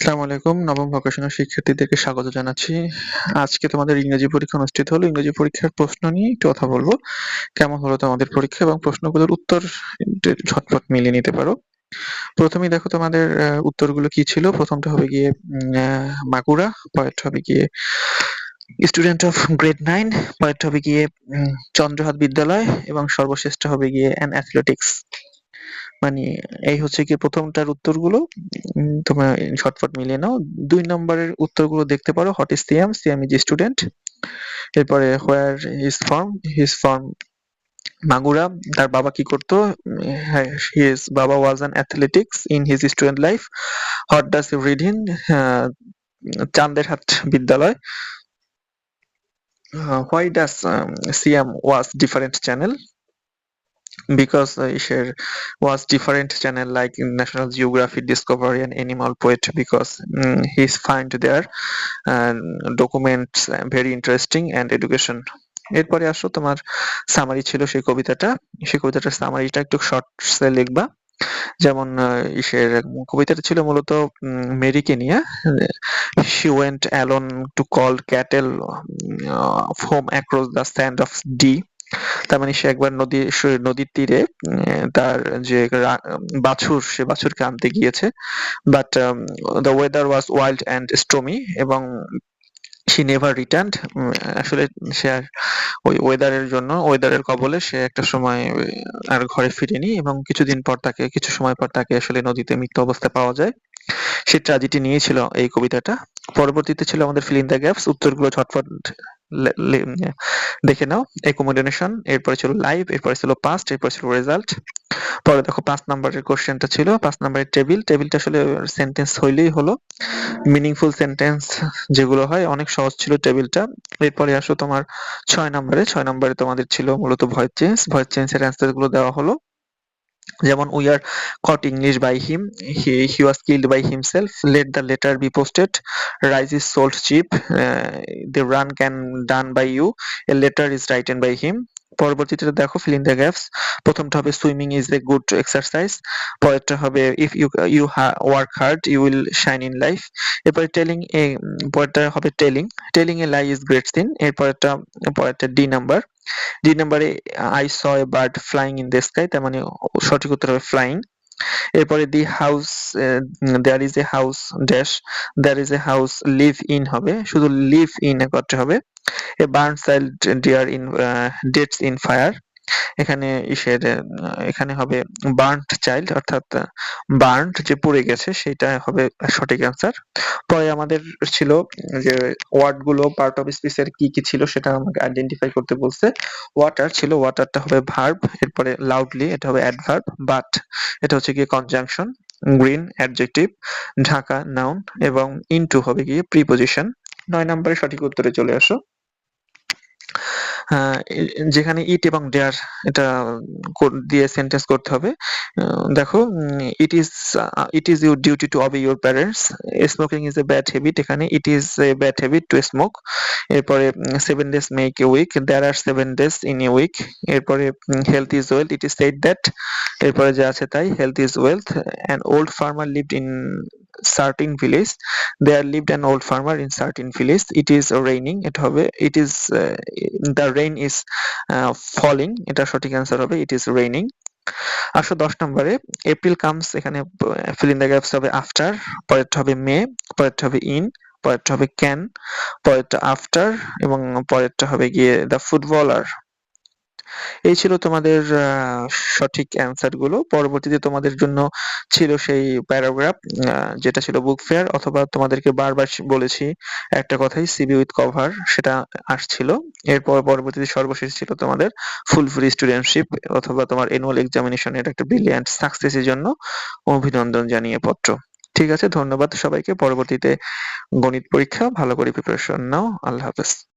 আসসালামু আলাইকুম। নবম ভকেশনাল শিক্ষার্থীদেরকে স্বাগত জানাচ্ছি। আজকে তোমাদের ইংরেজি পরীক্ষা অনুষ্ঠিত হলো। ইংরেজি পরীক্ষার প্রশ্ন নিয়ে একটু কথা বলব। কেমন হলো তোমাদের পরীক্ষা এবং প্রশ্নগুলোর উত্তর ঝটপট মিলিয়ে নিতে পারো। প্রথমেই দেখো তোমাদের উত্তরগুলো কি ছিল? প্রথমটা হবে গিয়ে মাগুরা পরেরটা হবে গিয়ে স্টুডেন্ট অফ গ্রেড নাইন পরেরটা হবে গিয়ে চন্দ্রহাট বিদ্যালয় এবং সর্বশেষটা হবে গিয়ে অ্যান অ্যাথলেটিক্স মানে এই হচ্ছে কি প্রথমটার উত্তরগুলো তোমরা ঝটপট মিলিয়ে নাও। দুই নম্বরের উত্তরগুলো দেখতে পারো, what is Siam Siam is student. এরপরে, where his from? His from Magura. তার বাবা কি করতো? হিজ বাবা was an athletics in his student life. What does you read in? Chanderhat বিদ্যালয়। Why does Siam was different channel? Because uh, share was different channel like National Geographic Discovery and Animal Poet because um, he's find their uh, documents uh, very interesting and education এরপরে আসো তোমার summary ছিল সেই কবিতাটা সেই কবিতাটার সামারিটা একটু শর্টসে লিখবা যেমন ইসের কবিতাটা ছিল মূলত মেরিকে নিয়ে she went alone to call cattle home across the sand of Dee তার মানে সে একবার নদী নদীর তীরে তার যে বাছুর, সে বাছুরকে আনতে গিয়েছে। But the weather was wild and stormy এবং সি নেভার রিটার্ন আসলে সে আর ওই ওয়েদারের জন্য ওয়েদারের কবলে সে একটা সময় আর ঘরে ফিরেনি এবং কিছুদিন পর তাকে, কিছু সময় পর তাকে আসলে নদীতে মৃত্যু অবস্থায় পাওয়া যায়। সে ট্রাজেডি নিয়েছিল এই কবিতাটা। পরবর্তীতে ছিল আমাদের ফিল ইন দ্য গ্যাপস উত্তরগুলো ঝটফট দেখে নাও। অ্যাকোমোডেশন এরপরে ছিল লাইভ এরপরে ছিল পাস্ট এরপরে ছিল রেজাল্ট পরে দেখো পাঁচ নাম্বারের কোশ্চেনটা ছিল, পাঁচ নাম্বারের টেবিল টেবিলটা আসলে সেন্টেন্স হইলেই হলো। মিনিংফুল সেন্টেন্স যেগুলো হয়, অনেক সহজ ছিল টেবিলটা এরপরে আসো তোমার ছয় নম্বরে। ছয় নম্বরে তোমাদের ছিল মূলত ভয়েস চেঞ্জ ভয়েস চেঞ্জের অ্যান্সারগুলো দেওয়া হলো। যেমন we are English by him he he was killed by himself let the letter be posted rice is sold cheap uh, the run can done by you a letter is written by him পরবর্তীতে দেখো fill in the gaps. প্রথমটা হবে swimming is a good exercise পরেরটা হবে if you you work hard you will shine in life এরপরে telling a পরেরটা হবে telling telling a lie is great sin এরপরেরটা, পরেরটা ডি নাম্বার ডি নাম্বারে I saw a bird flying in the sky তার মানে সঠিক উত্তর হবে ফ্লাইং এরপরে the house there is a house dash there is a house live in হবে। শুধু লিভ ইন করতে হবে। A burn child dear in dates in fire এখানে ইসের এখানে হবে বার্নড চাইল্ড অর্থাৎ বার্নড যে পড়ে গেছে, সেটা হবে সঠিক অ্যান্সার পরে আমাদের ছিল যে ওয়ার্ডগুলো পার্ট অফ স্পিচ এর কি কি ছিল সেটা আমাকে আইডেন্টিফাই করতে বলছে। ওয়াটার ছিল ওয়াটারটা হবে ভার্ব এরপরে লাউডলি এটা হবে অ্যাডভার্ব বাট এটা হচ্ছে গিয়ে conjunction green adjective Dhaka noun এবং ইনটু হবে গিয়ে প্রিপোজিশন নয় নম্বরে সঠিক উত্তরে চলে আসো। যেখানে ইট এবং ডেয়ার এটা দিয়ে সেন্টেন্স করতে হবে। দেখো it is it is your duty to obey your parents smoking is a bad habit এখানে it is a bad habit to smoke এরপরে seven days make a week there are seven days in a week এরপরে health is wealth it is said that এরপরে যা আছে তাই health is wealth and old farmer lived in certain village. There lived an old farmer in certain village. It is raining এটা হবে it is uh, the rain is uh, falling এটা সঠিক answer হবে it is raining. আসো দশ নম্বরে April comes এখানে fill in the gaps হবে আফটার পরেরটা হবে মে পরেরটা হবে ইন পরেরটা হবে ক্যান পরেরটা আফটার এবং পরেরটা হবে গিয়ে দ্য ফুটবলার এই ছিল তোমাদের সঠিক অ্যান্সারগুলো। পরবর্তীতে তোমাদের জন্য ছিল সেই প্যারাগ্রাফ যেটা ছিল বুক ফেয়ার অথবা তোমাদেরকে বারবার বলেছি একটা কথাই সিবি উইথ কভার সেটা আসছিল। এরপর পরবর্তীতে সর্বশেষ ছিল তোমাদের ফুল ফ্রি স্টুডেন্টশিপ অথবা তোমার এনুয়াল এক্সামিনেশন এর একটা ব্রিলিয়ান্ট সাকসেসের জন্য অভিনন্দন জানিয়ে পত্র। ঠিক আছে, ধন্যবাদ সবাইকে। পরবর্তীতে গণিত পরীক্ষা, ভালো করে প্রিপারেশন নাও। আল্লাহ হাফেজ।